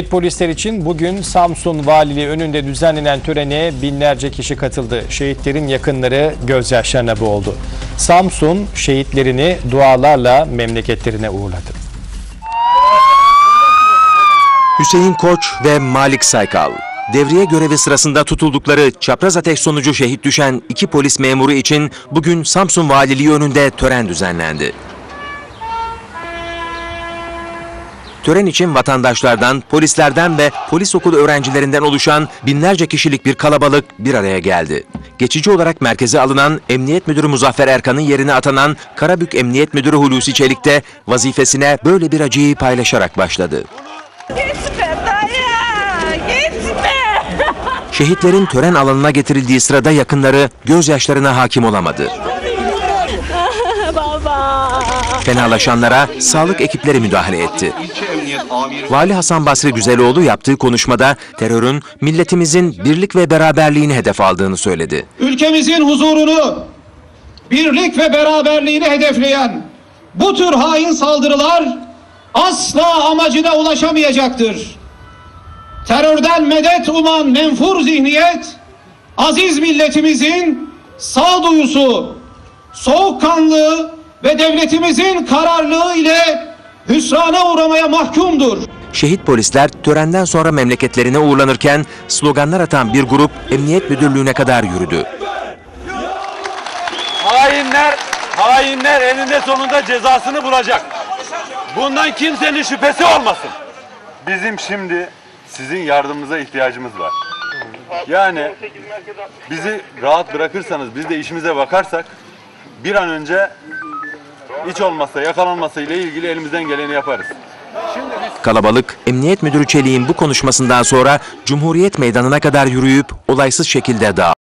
Şehit Polisler için bugün Samsun Valiliği önünde düzenlenen törene binlerce kişi katıldı. Şehitlerin yakınları gözyaşlarına boğuldu. Samsun şehitlerini dualarla memleketlerine uğurladı. Hüseyin Koç ve Malik Saykal. Devriye görevi sırasında tutuldukları çapraz ateş sonucu şehit düşen iki polis memuru için bugün Samsun Valiliği önünde tören düzenlendi. Tören için vatandaşlardan, polislerden ve polis okulu öğrencilerinden oluşan binlerce kişilik bir kalabalık bir araya geldi. Geçici olarak merkeze alınan Emniyet Müdürü Muzaffer Erkan'ın yerine atanan Karabük Emniyet Müdürü Hulusi Çelik de vazifesine böyle bir acıyı paylaşarak başladı. Gitme dayı, gitme. Şehitlerin tören alanına getirildiği sırada yakınları gözyaşlarına hakim olamadı. Fenalaşanlara sağlık ekipleri müdahale etti. Vali Hasan Basri Güzeloğlu yaptığı konuşmada terörün milletimizin birlik ve beraberliğini hedef aldığını söyledi. ülkemizin huzurunu, birlik ve beraberliğini hedefleyen bu tür hain saldırılar asla amacına ulaşamayacaktır. Terörden medet uman menfur zihniyet, aziz milletimizin sağduyusu, soğukkanlığı ve devletimizin kararlılığı ile hüsrana uğramaya mahkumdur. Şehit polisler törenden sonra memleketlerine uğurlanırken sloganlar atan bir grup Emniyet Müdürlüğü'ne kadar yürüdü. Hainler, hainler eninde sonunda cezasını bulacak. Bundan kimsenin şüphesi olmasın. Bizim şimdi sizin yardımınıza ihtiyacımız var. Yani bizi rahat bırakırsanız, biz de işimize bakarsak bir an önce hiç olmazsa yakalanması ile ilgili elimizden geleni yaparız. Kalabalık Emniyet Müdürü Çelik'in bu konuşmasından sonra Cumhuriyet Meydanı'na kadar yürüyüp olaysız şekilde dağıldı.